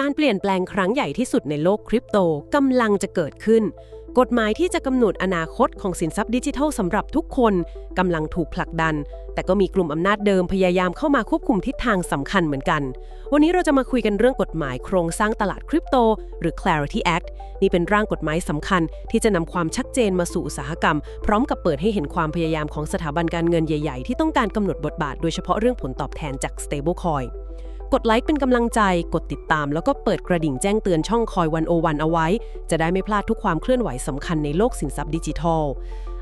การเปลี่ยนแปลงครั้งใหญ่ที่สุดในโลกคริปโตกำลังจะเกิดขึ้น กฎหมายที่จะกำหนดอนาคตของสินทรัพย์ดิจิทัลสำหรับทุกคนกำลังถูกผลักดัน แต่ก็มีกลุ่มอำนาจเดิมพยายามเข้ามาควบคุมทิศทางสำคัญเหมือนกัน วันนี้เราจะมาคุยกันเรื่องกฎหมายโครงสร้างตลาดคริปโต หรือ Clarity Act นี่เป็นร่างกฎหมายสำคัญ ที่จะนำความชัดเจนมาสู่อุตสาหกรรม พร้อมกับเปิดให้เห็นความพยายามของสถาบันการเงินใหญ่ ๆ ที่ต้องการกำหนดบทบาท โดยเฉพาะเรื่องผลตอบแทนจาก stablecoin กดไลค์เป็นกำลังใจ กดติดตาม แล้วก็เปิดกระดิ่งแจ้งเตือนช่องคอยวันโอวันเอาไว้ จะได้ไม่พลาดทุกความเคลื่อนไหวสำคัญในโลกสินทรัพย์ดิจิทัล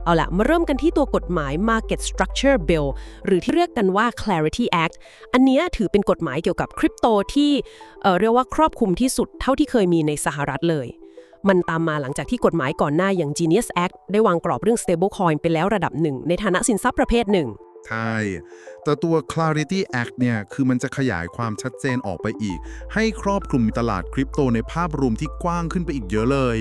เอาละมาเริ่มกันที่ตัวกฎหมาย Market Structure Bill หรือที่เรียกกันว่า Clarity Act อันนี้ถือเป็นกฎหมายเกี่ยวกับคริปโตที่เอ่อเรียกว่าครอบคลุมที่สุดเท่าที่เคยมีในสหรัฐเลยมันตามมาหลังจากที่กฎหมายก่อนหน้าอย่าง Genius Act ได้วางกรอบเรื่อง stablecoin ไปแล้วระดับหนึ่ง ในฐานะสินทรัพย์ประเภทหนึ่ง ใช่ แต่ตัว Clarity Act เนี่ย คือมันจะขยายความชัดเจนออกไปอีก ให้ครอบคลุมตลาดคริปโตในภาพรวมที่กว้างขึ้นไปอีกเยอะเลย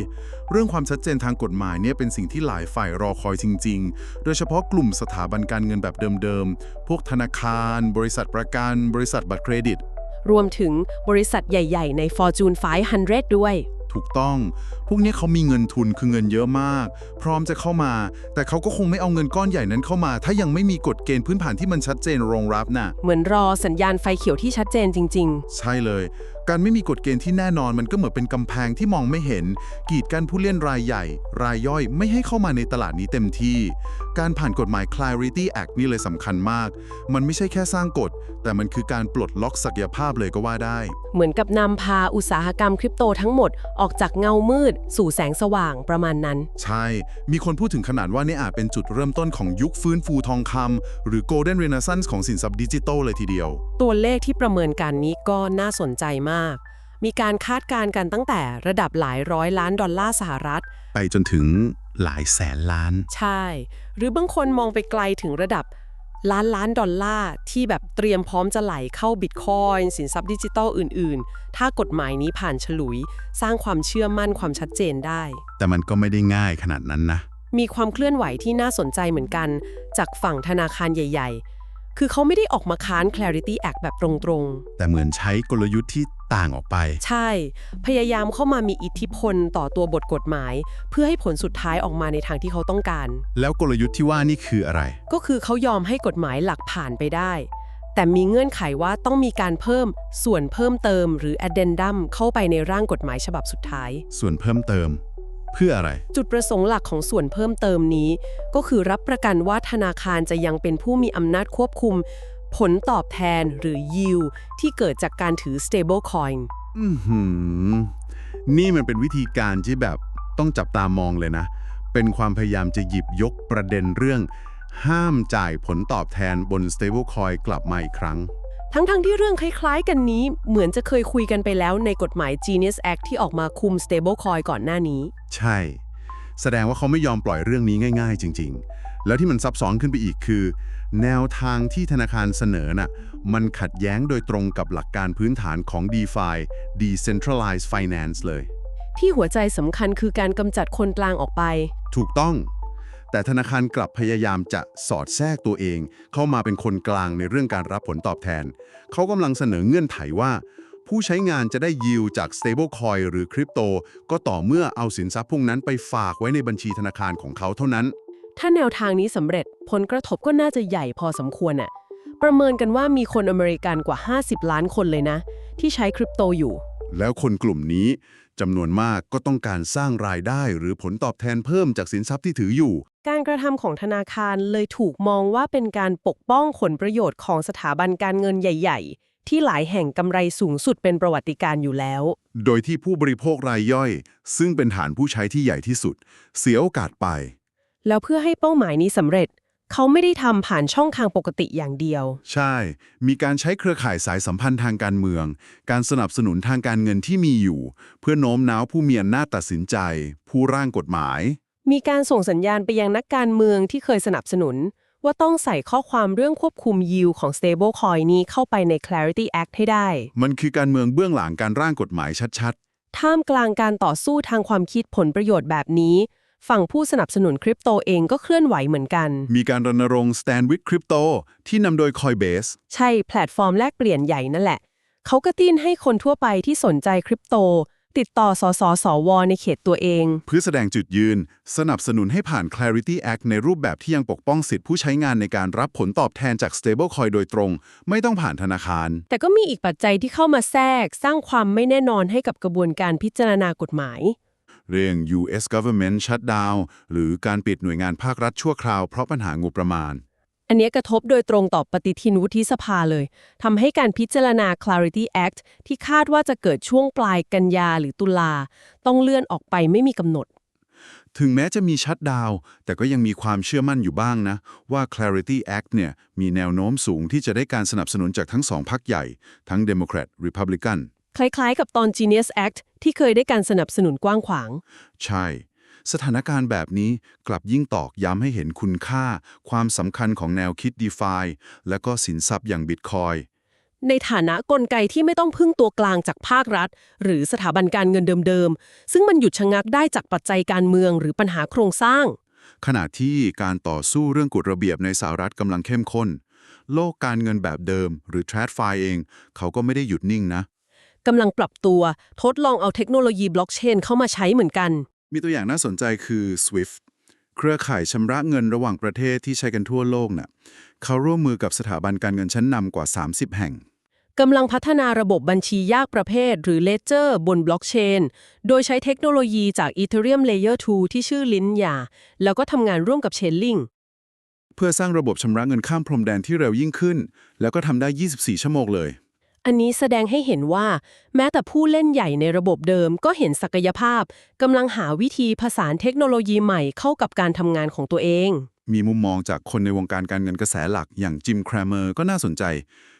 เรื่องความชัดเจนทางกฎหมายเนี่ยเป็นสิ่งที่หลายฝ่ายรอคอยจริง ๆ โดยเฉพาะกลุ่มสถาบันการเงินแบบเดิมๆ พวกธนาคาร บริษัทประกัน บริษัทบัตรเครดิต รวมถึงบริษัทใหญ่ ๆ ใน Fortune 500 ด้วย ถูกต้อง พวกเนี้ยเขามีเงินทุนคือเงินเยอะมาก พร้อมจะเข้ามา แต่เขาก็คงไม่เอาเงินก้อนใหญ่นั้นเข้ามา ถ้ายังไม่มีกฎเกณฑ์พื้นฐานที่มันชัดเจนรองรับน่ะ เหมือนรอสัญญาณไฟเขียวที่ชัดเจนจริงใช่เลย การไม่มีกฎเกณฑ์ที่แน่นอนมันก็เหมือนเป็นกำแพงที่มองไม่เห็น กีดกันผู้เล่นรายใหญ่ รายย่อยไม่ให้เข้ามาในตลาดนี้เต็มที่ การผ่านกฎหมาย Clarity Act นี่เลยสำคัญมาก มันไม่ใช่แค่สร้างกฎ แต่มันคือการปลดล็อกศักยภาพเลยก็ว่าได้ๆเหมือนกับนำพาอุตสาหกรรมคริปโตทั้งหมดออกจากเงามืด สู่แสงสว่างประมาณนั้น ใช่ มีคนพูดถึงขนาดว่านี่อาจเป็นจุดเริ่มต้นของยุคฟื้นฟูทองคำหรือ Golden Renaissance ของสินทรัพย์ดิจิทัลเลยทีเดียว ตัวเลขที่ประเมินกันนี้ก็น่าสนใจมากมีการคาดการณ์กันตั้งแต่ระดับหลายร้อยล้านดอลลาร์สหรัฐ ไปจนถึงหลายแสนล้าน ใช่ หรือบางคนมองไปไกลถึงระดับล้านล้านดอลลาร์ที่แบบเตรียมพร้อมจะไหลเข้าบิตคอยน์สินทรัพย์ดิจิทัลอื่น ๆ ถ้ากฎหมายนี้ผ่านฉลุย สร้างความเชื่อมั่นความชัดเจนได้ แต่มันก็ไม่ได้ง่ายขนาดนั้นนะ มีความเคลื่อนไหวที่น่าสนใจเหมือนกัน จากฝั่งธนาคารใหญ่ ๆ คือเขาไม่ได้ออกมาค้าน Clarity Act แบบตรงแต่เหมือนใช้กลยุทธ์ที่ต่างออกไปๆใช่ พยายามเข้ามามีอิทธิพลต่อตัวบทกฎหมาย เพื่อให้ผลสุดท้ายออกมาในทางที่เขาต้องการ แล้วกลยุทธ์ที่ว่านี่คืออะไร ก็คือเขายอมให้กฎหมายหลักผ่านไปได้ แต่มีเงื่อนไขว่าต้องมีการเพิ่มส่วนเพิ่มเติมหรือ addendum เข้าไปในร่างกฎหมายฉบับสุดท้าย ส่วนเพิ่มเติม เพื่ออะไร จุดประสงค์หลักของส่วนเพิ่มเติมนี้ ก็คือรับประกันว่าธนาคารจะยังเป็นผู้มีอำนาจควบคุม ผลตอบแทนหรือ yield ที่เกิดจากการถือ stable coin อือหือ นี่มันเป็นวิธีการที่แบบต้องจับตามองเลยนะ เป็นความพยายามจะหยิบยกประเด็นเรื่อง ห้ามจ่ายผลตอบแทนบน stablecoin กลับมาอีกครั้ง ทั้งๆทที่เรื่องคล้ายๆ กันนี้เหมือนจะเคยคุยกันไปแล้วในกฎหมาย Genius Act ที่ออกมาคุม stable coin ก่อนหน้านี้ ใช่ แสดงว่าเขาไม่ยอมปล่อยเรื่องนี้ง่าย ๆ จริง ๆ แล้วที่มันซับซ้อนขึ้นไปอีกคือ แนวทางที่ธนาคารเสนอน่ะมันขัดแย้งโดยตรงกับหลักการพื้นฐานของ DeFi Decentralized Finance เลย ที่หัวใจสำคัญคือการกำจัดคนกลางออกไป ถูกต้อง แต่ธนาคารกลับพยายามจะสอดแทรกตัวเอง เข้ามาเป็นคนกลางในเรื่องการรับผลตอบแทน เขากำลังเสนอเงื่อนไขว่า ผู้ใช้งานจะได้ยิวจาก stablecoin หรือคริปโตก็ต่อเมื่อเอาสินทรัพย์พวกนั้นไปฝากไว้ในบัญชีธนาคารของเขาเท่านั้น ถ้าแนวทางนี้สำเร็จผลกระทบก็น่าจะใหญ่พอสมควรน่ะประเมินกันว่ามีคนอเมริกันกว่า 50 ล้านคนเลยนะ ที่ใช้คริปโตอยู่ แล้วคนกลุ่มนี้จำนวนมากก็ต้องการสร้างรายได้หรือผลตอบแทนเพิ่มจากสินทรัพย์ที่ถืออยู่ การกระทำของธนาคารเลยถูกมองว่าเป็นการปกป้องผลประโยชน์ของสถาบันการเงินใหญ่ ๆ ที่หลายแห่งกำไรสูงสุดเป็นประวัติการณ์อยู่แล้ว โดยที่ผู้บริโภครายย่อย ซึ่งเป็นฐานผู้ใช้ที่ใหญ่ที่สุด เสียโอกาสไป แล้วเพื่อให้เป้าหมายนี้สำเร็จ เขาไม่ได้ทำผ่านช่องทางปกติอย่างเดียว ใช่ มีการใช้เครือข่ายสายสัมพันธ์ทางการเมือง การสนับสนุนทางการเงินที่มีอยู่ เพื่อโน้มน้าวผู้มีอำนาจตัดสินใจ ผู้ร่างกฎหมาย มีการส่งสัญญาณไปยังนักการเมืองที่เคยสนับสนุน ว่าต้องใส่ข้อความเรื่องควบคุมยิวของ stablecoin นี้เข้าไปใน Clarity Act ให้ได้ มันคือการเมืองเบื้องหลังการร่างกฎหมายชัดท่ามกลางการต่อสู้ทางความคิดผลประโยชน์แบบนี้ ฝั่งผู้สนับสนุนคริปโตเองก็เคลื่อนไหวเหมือนกันๆมีการรณรงค์ Stand with Crypto ที่นำโดย Coinbase ใช่แพลตฟอร์มแลกเปลี่ยนใหญ่นั่นแหละ เขาก็ติ้นให้คนทั่วไปที่สนใจคริปโต ติดต่อสสสวในเขตตัวเอง เพื่อแสดงจุดยืน สนับสนุนให้ผ่าน Clarity Act ในรูปแบบที่ยังปกป้องสิทธิผู้ใช้งานในการรับผลตอบแทนจาก stablecoin โดยตรง ไม่ต้องผ่านธนาคาร แต่ก็มีอีกปัจจัยที่เข้ามาแทรก สร้างความไม่แน่นอนให้กับกระบวนการพิจารณากฎหมาย เรื่อง US government shutdown หรือการปิดหน่วยงานภาครัฐชั่วคราวเพราะปัญหางบประมาณ อันเนี้ยกระทบโดยตรงต่อปฏิทินวุฒิสภาเลยทำให้การพิจารณา Clarity Act ที่คาดว่าจะเกิดช่วงปลายกันยาหรือตุลา ต้องเลื่อนออกไปไม่มีกำหนด ถึงแม้จะมีชัดดาวน์แต่ก็ยังมีความเชื่อมั่นอยู่บ้างนะ ว่า Clarity Act เนี่ยมีแนวโน้มสูงที่จะได้การสนับสนุนจากทั้งสองพรรคใหญ่ ทั้ง Democrat Republican คล้ายๆ กับตอน Genius Act ที่เคยได้การสนับสนุนกว้างขวาง ใช่ สถานการณ์แบบนี้กลับยิ่งตอกย้ำให้เห็นคุณค่า ความสำคัญของแนวคิด DeFi และก็สินทรัพย์อย่าง Bitcoin ในฐานะกลไกที่ไม่ต้องพึ่งตัวกลางจากภาครัฐ หรือสถาบันการเงินเดิมๆ ซึ่งมันหยุดชะงักได้จากปัจจัยการเมืองหรือปัญหาโครงสร้าง ขณะที่การต่อสู้เรื่องกฎระเบียบในสหรัฐกำลังเข้มข้น โลกการเงินแบบเดิม หรือ TradFi เอง เขาก็ไม่ได้หยุดนิ่งนะกำลังปรับตัวทดลองเอาเทคโนโลยีบล็อกเชนเข้ามาใช้เหมือนกัน มีตัวอย่างน่าสนใจคือ SWIFT เครือข่ายชำระเงินระหว่างประเทศที่ใช้กันทั่วโลกน่ะเขาร่วมมือกับสถาบันการเงินชั้นนำกว่า 30 แห่งกำลังพัฒนาระบบบัญชียากประเภท หรือ Ledger บนบล็อกเชน โดยใช้เทคโนโลยีจาก Ethereum Layer 2 ที่ชื่อลินยา แล้วก็ทำงานร่วมกับ Chainlink เพื่อสร้างระบบชำระเงินข้ามพรมแดนที่เร็วยิ่งขึ้น แล้วก็ทำได้ 24 ชั่วโมงเลย อันนี้แสดงให้เห็นว่า แม้แต่ผู้เล่นใหญ่ในระบบเดิมก็เห็นศักยภาพกำลังหาวิธีผสานเทคโนโลยีใหม่เข้ากับการทำงานของตัวเอง มีมุมมองจากคนในวงการการเงินกระแสหลักอย่างจิมแครเมอร์ก็น่าสนใจ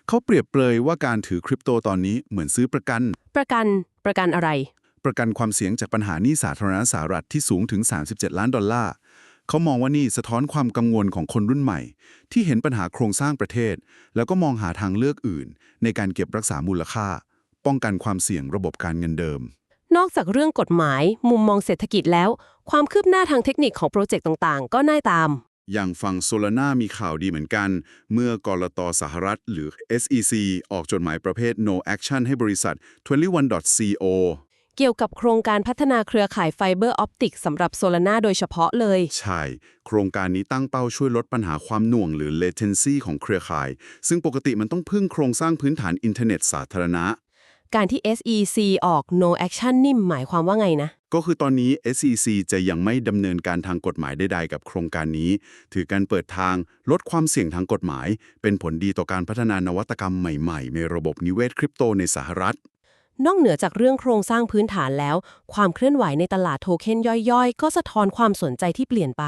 เขาเปรียบเปรยว่าการถือคริปโตตอนนี้เหมือนซื้อประกัน ประกันประกันอะไร ประกันความเสี่ยงจากปัญหาหนี้สาธารณสหรัฐที่สูงถึง 37 ล้านดอลลาร์ เขามองว่านี่สะท้อนความกังวลของคนรุ่นใหม่ ที่เห็นปัญหาโครงสร้างประเทศ แล้วก็มองหาทางเลือกอื่น ในการเก็บรักษามูลค่า ป้องกันความเสี่ยงระบบการเงินเดิม นอกจากเรื่องกฎหมาย มุมมองเศรษฐกิจแล้ว ความคืบหน้าทางเทคนิคของโปรเจกต์ต่างๆ ก็น่าตาม อย่างฝั่งโซลาร่ามีข่าวดีเหมือนกัน เมื่อกรตสหรัฐหรือ SEC ออกจดหมายประเภท no action ให้บริษัท 21.co เกี่ยวกับโครงการพัฒนาเครือข่ายไฟเบอร์ออปติกสำหรับโซลาร่าโดยเฉพาะเลย ใช่ โครงการนี้ตั้งเป้าช่วยลดปัญหาความหน่วงหรือ latency ของเครือข่าย ซึ่งปกติมันต้องพึ่งโครงสร้างพื้นฐานอินเทอร์เน็ตสาธารณะ การที่ SEC ออก no action นี่หมายความว่าไงนะ ก็คือตอนนี้ SEC จะยังไม่ดำเนินการทางกฎหมายใดๆกับโครงการนี้ ถือการเปิดทางลดความเสี่ยงทางกฎหมาย เป็นผลดีต่อการพัฒนานวัตกรรมใหม่ๆ ในระบบนิเวศคริปโตในสหรัฐ นอกเหนือจากเรื่องโครงสร้างพื้นฐานแล้ว ความเคลื่อนไหวในตลาดโทเค็นย่อยๆ ก็สะท้อนความสนใจที่เปลี่ยนไป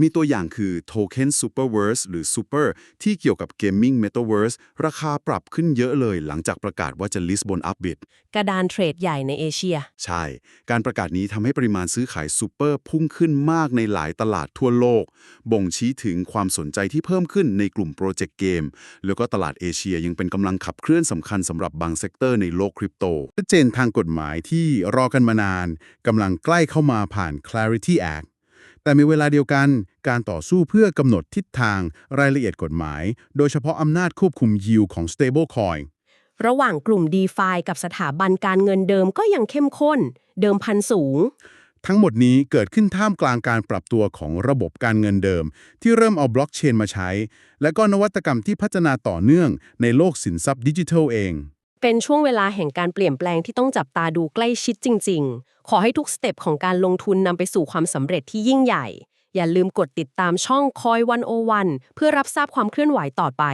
มีตัวอย่างคือโทเค็น Superverse หรือ Super ที่เกี่ยวกับ Gaming Metaverse ราคาปรับขึ้นเยอะเลยหลังจากประกาศว่าจะ list บน Upbit กระดานเทรดใหญ่ในเอเชีย ใช่ การประกาศนี้ทำให้ปริมาณซื้อขายซูเปอร์พุ่งขึ้นมากในหลายตลาดทั่วโลก บ่งชี้ถึงความสนใจที่เพิ่มขึ้นในกลุ่มโปรเจกต์เกม แล้วก็ตลาดเอเชียยังเป็นกำลังขับเคลื่อนสำคัญสำหรับบางเซกเตอร์ในโลกคริปโตชัดเจนทางกฎหมายที่รอกันมานานกำลังใกล้เข้ามาผ่าน Clarity Act แต่ในเวลาเดียวกันการต่อสู้เพื่อกำหนดทิศทางรายละเอียดกฎหมาย โดยเฉพาะอำนาจควบคุมยิวของ stablecoin ระหว่างกลุ่ม d e f i กับสถาบันการเงินเดิมก็ยังเข้มข้น เดิมพันสูง ทั้งหมดนี้เกิดขึ้นท่ามกลางการปรับตัวของระบบการเงินเดิม ที่เริ่มเอาบล็อกเชนมาใช้ และก็นวัตกรรมที่พัฒนาต่อเนื่องในโลกสินทรัพย์ดิจิทัลเอง เป็นช่วงเวลาแห่งการเปลี่ยนแปลงที่ต้องจับตาดูใกล้ชิดจริง ๆ ขอให้ทุกสเต็ปของการลงทุนนำไปสู่ความสำเร็จที่ยิ่งใหญ่ อย่าลืมกดติดตามช่องคอยวันโอวันเพื่อรับทราบความเคลื่อนไหวต่อไป